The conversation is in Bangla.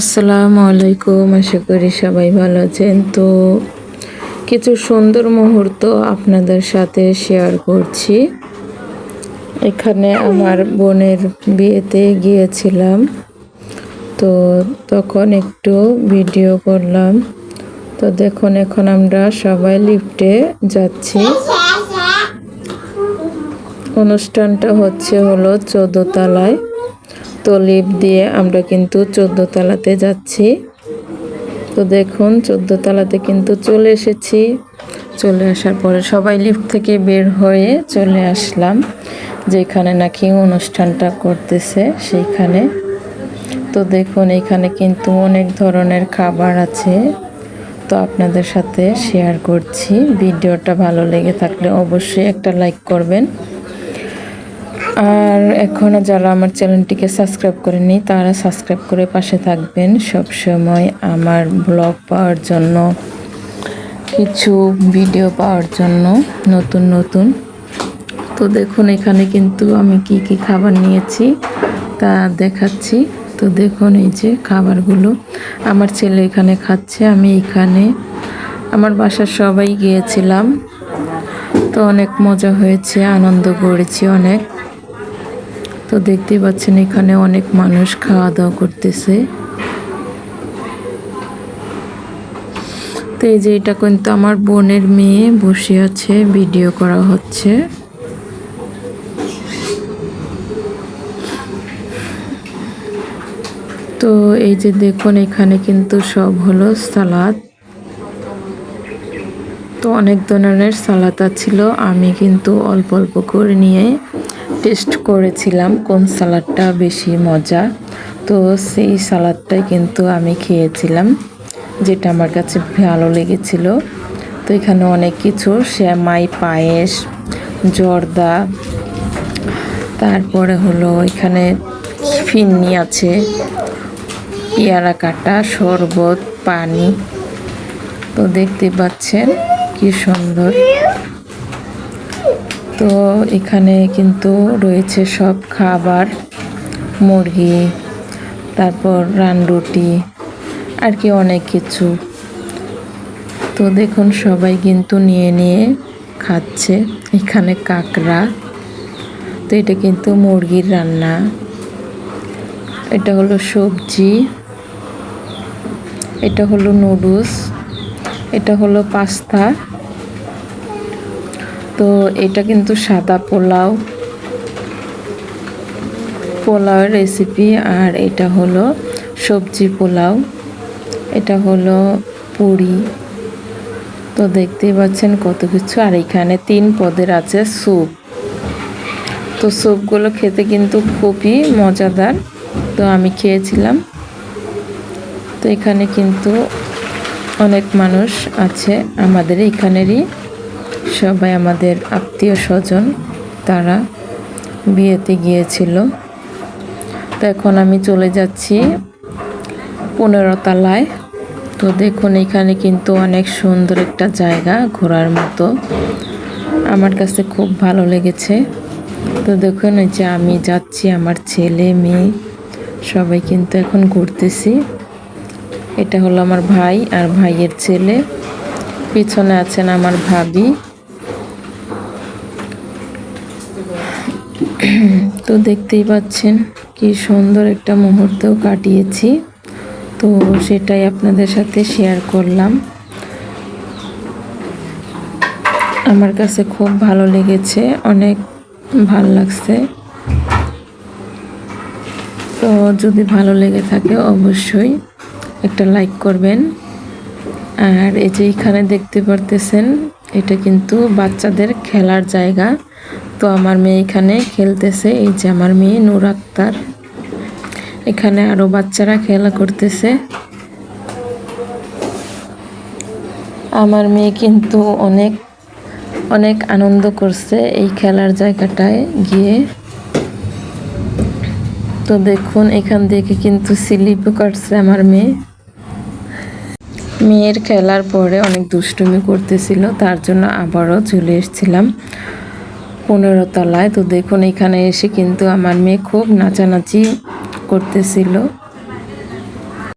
আসসালামু আলাইকুম, আশা করি সবাই ভালো আছেন। তো কিছু সুন্দর মুহূর্ত আপনাদের সাথে শেয়ার করছি। এখানে আমার বোনের বিয়েতে গিয়েছিলাম। তো তখন একটু ভিডিও করলাম। তো দেখুন, এখন আমরা সবাই লিফটে যাচ্ছি। অনুষ্ঠানটা হচ্ছে হলো চোদ্দ তলায় তো লিফট দিয়ে আমরা কিন্তু চোদ্দ তলাতে যাচ্ছি। তো দেখুন, চোদ্দ তলাতে কিন্তু চলে এসেছি। চলে আসার পরে সবাই লিফট থেকে বের হয়ে চলে আসলাম, যেখানে নাকি অনুষ্ঠানটা করতেছে সেইখানে। তো দেখুন, এখানে কিন্তু অনেক ধরনের খাবার আছে। তো আপনাদের সাথে শেয়ার করছি। ভিডিওটা ভালো লেগে থাকলে অবশ্যই একটা লাইক করবেন। আর এখনও যারা আমার চ্যানেলটিকে সাবস্ক্রাইব করেনি, তারা সাবস্ক্রাইব করে পাশে থাকবেন। সব সময় আমার ব্লগ পাওয়ার জন্য, কিছু ভিডিও পাওয়ার জন্য নতুন নতুন। তো দেখুন, এখানে কিন্তু আমি কি কি খাবার নিয়েছি তা দেখাচ্ছি। তো দেখুন, এই যে খাবারগুলো আমার ছেলে এখানে খাচ্ছে। আমি এখানে, আমার বাসার সবাই গিয়েছিলাম। তো অনেক মজা হয়েছে, আনন্দ করেছি অনেক। তো দেখতেই পাচ্ছেন এখানে অনেক মানুষ খাওয়া দাওয়া করতেছে। তো এই যে এটা কিন্তু আমার বোনের মেয়ে বসে আছে, ভিডিও করা হচ্ছে। তো এই যে দেখুন, এখানে কিন্তু সব হলো সালাদ। তো অনেক ধরনের সালাদ ছিল আমি কিন্তু অল্প অল্প করে নিয়ে টেস্ট করেছিলাম কোন সালাডটা বেশি মজা। তো সেই সালাদটাই কিন্তু আমি খেয়েছিলাম, যেটা আমার কাছে ভালো লেগেছিল। তো এখানে অনেক কিছু শ্যামাই পায়েস, জর্দা। তারপরে হলো এখানে ফিন্নি আছে, পেয়ারা কাটা, শরবত, পানি। তো দেখতে পাচ্ছেন কি সুন্দর। তো এখানে কিন্তু রয়েছে সব খাবার, মুরগি, তারপর রানরুটি আর কি অনেক কিছু। তো দেখুন, সবাই কিন্তু নিয়ে নিয়ে খাচ্ছে। এখানে কাঁকড়া, তো এটা কিন্তু মুরগির রান্না। এটা হলো সবজি, এটা হলো নুডলস, এটা হলো পাস্তা। তো এটা কিন্তু সাদা পোলাও, পোলাওয়ের রেসিপি আর এটা হলো সবজি পোলাও, এটা হলো পুরি। তো দেখতেই পাচ্ছেন কত কিছু। আর এখানে তিন পদের আছে স্যুপ তো স্যুপগুলো খেতে কিন্তু খুবই মজাদার। তো আমি খেয়েছিলাম। তো এখানে কিন্তু অনেক মানুষ আছে আমাদের এখানেরই। সবাই আমাদের আত্মীয় স্বজন, তারা বিয়েতে গিয়েছিল। তো এখন আমি চলে যাচ্ছি পনেরো তলায়। তো দেখুন, এখানে কিন্তু অনেক সুন্দর একটা জায়গা ঘোরার মতো। আমার কাছে খুব ভালো লেগেছে। তো দেখুন, এই যে আমি যাচ্ছি, আমার ছেলে, মেয়ে, সবাই কিন্তু এখন ঘুরতেছি। এটা হলো আমার ভাই আর ভাইয়ের ছেলে। পিছনে আছেন আমার ভাবি। তো দেখতেই পাচ্ছেন কি সুন্দর একটা মুহূর্তও কাটিয়েছি। তো সেটাই আপনাদের সাথে শেয়ার করলাম। আমার কাছে খুব ভালো লেগেছে, অনেক ভালো লাগছে। তো যদি ভালো লেগে থাকে অবশ্যই একটা লাইক করবেন। আর এই যে এখানে দেখতে পারতেছেন, এটা কিন্তু বাচ্চাদের খেলার জায়গা। তো আমার মেয়ে এখানে খেলতেছে, এই যে আমার মেয়ে নূর আক্তার। এখানে আরও বাচ্চারা খেলা করতেছে। আমার মেয়ে কিন্তু অনেক অনেক আনন্দ করছে এই খেলার জায়গাটায় গিয়ে। তো দেখুন, এখান থেকে কিন্তু স্লিপও কাটছে আমার মেয়ে। মেয়ের খেলার পরে অনেক দুষ্টুমি করতেছিল, তার জন্য আবারও চলে এসেছিলাম। পনেরো তলায়। তো দেখুন এখানে এসে কিন্তু আমার মেয়ে খুব নাচানাচি করতেছিল।